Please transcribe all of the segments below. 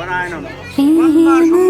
What I know.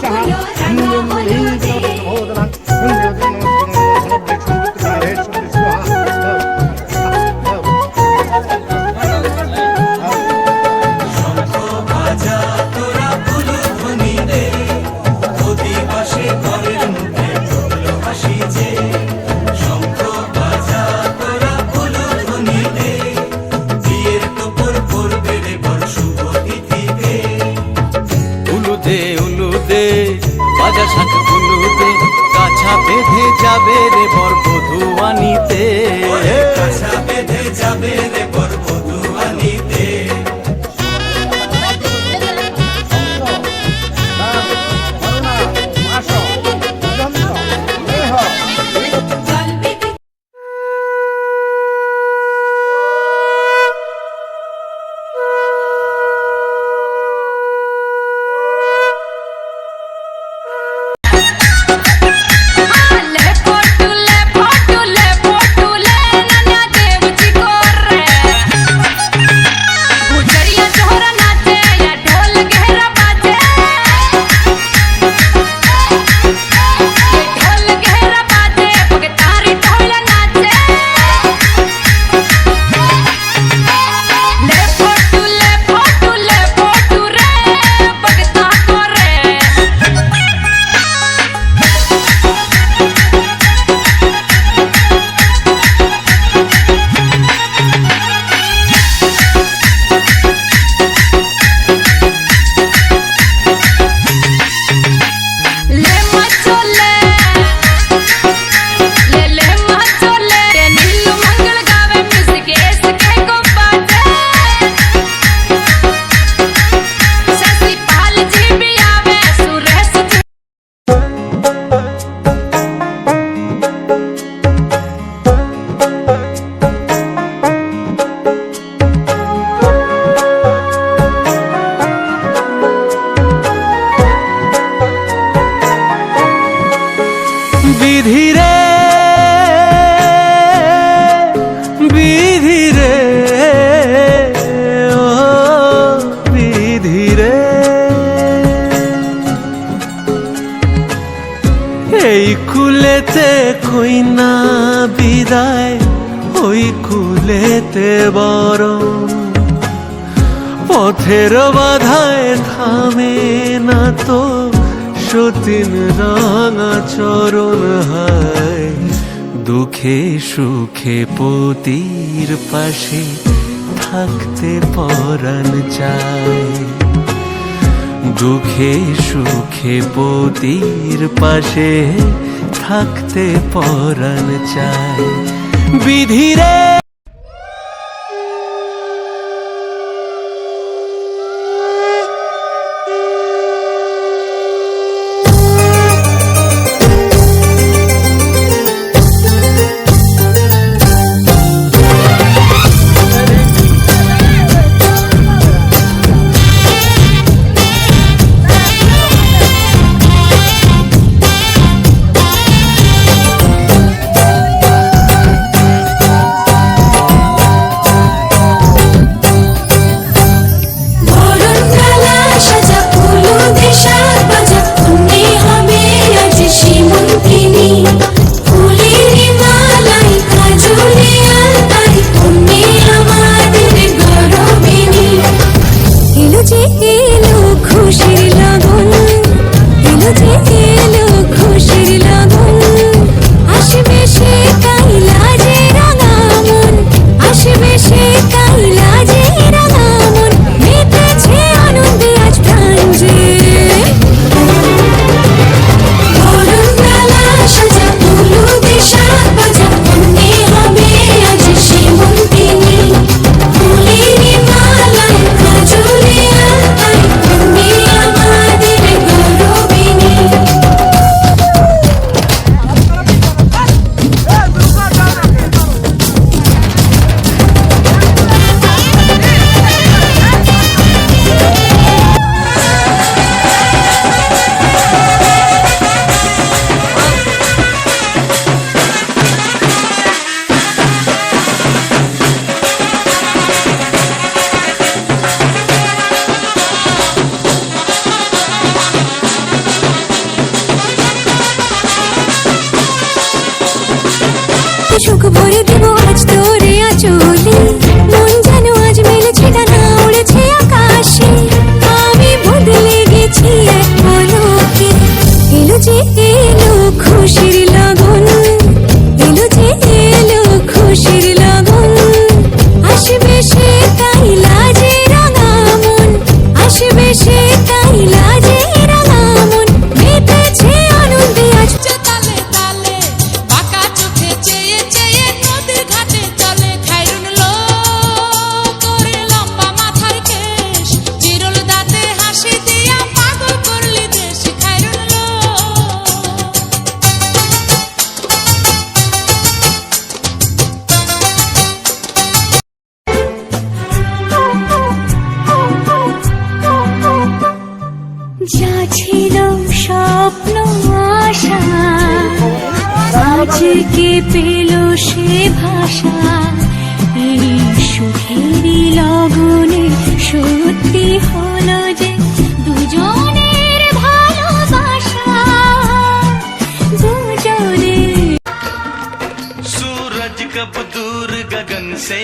Shahab. কাছা বেঁধে যাবে রে বর বধুয়ানিতে কাছা বেঁধে যাবে রে বিধিরে বিধিরে ও বিধিরে এই কুলেতে কইনা বিদায়, ওই কুলেতে বড় পথের বাধায় থামে না তো সতীন রাঙা চরণ হায়, দুঃখে সুখে পতির পাশে থাকতে পরাণ চায়। দুঃখে সুখে পতির পাশে থাকতে পরাণ চায়। বিধিরে সুখ ভরে দেব আজ তোরে আচলে। মন যেন আজ মেলেছে, ডানা উড়েছে আকাশে। আমি বদলে গেছি এক পলকে এলো যে এলো খুশির আজকে পেল সে ভাষা এই সুখেরই লগনে সত্যি হলো যে দুজনের ভালোবাসা দুজনের सूरज कब दूर गगन से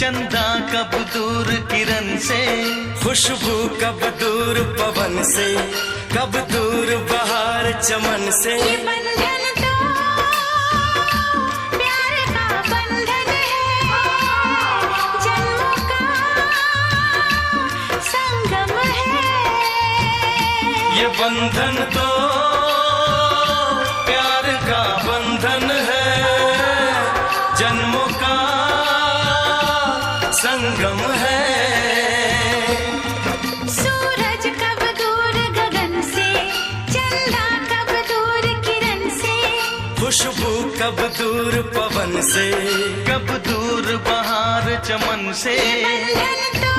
चंदा कब दूर किरण से खुशबू कब दूर पवन से कब दूर बहार चमन से बंधन तो प्यार का बंधन है। जन्मों का संगम है। सूरज कब दूर गगन से चंदा कब दूर किरण से। खुशबू कब दूर पवन से कब दूर बहार चमन से। बंधन तो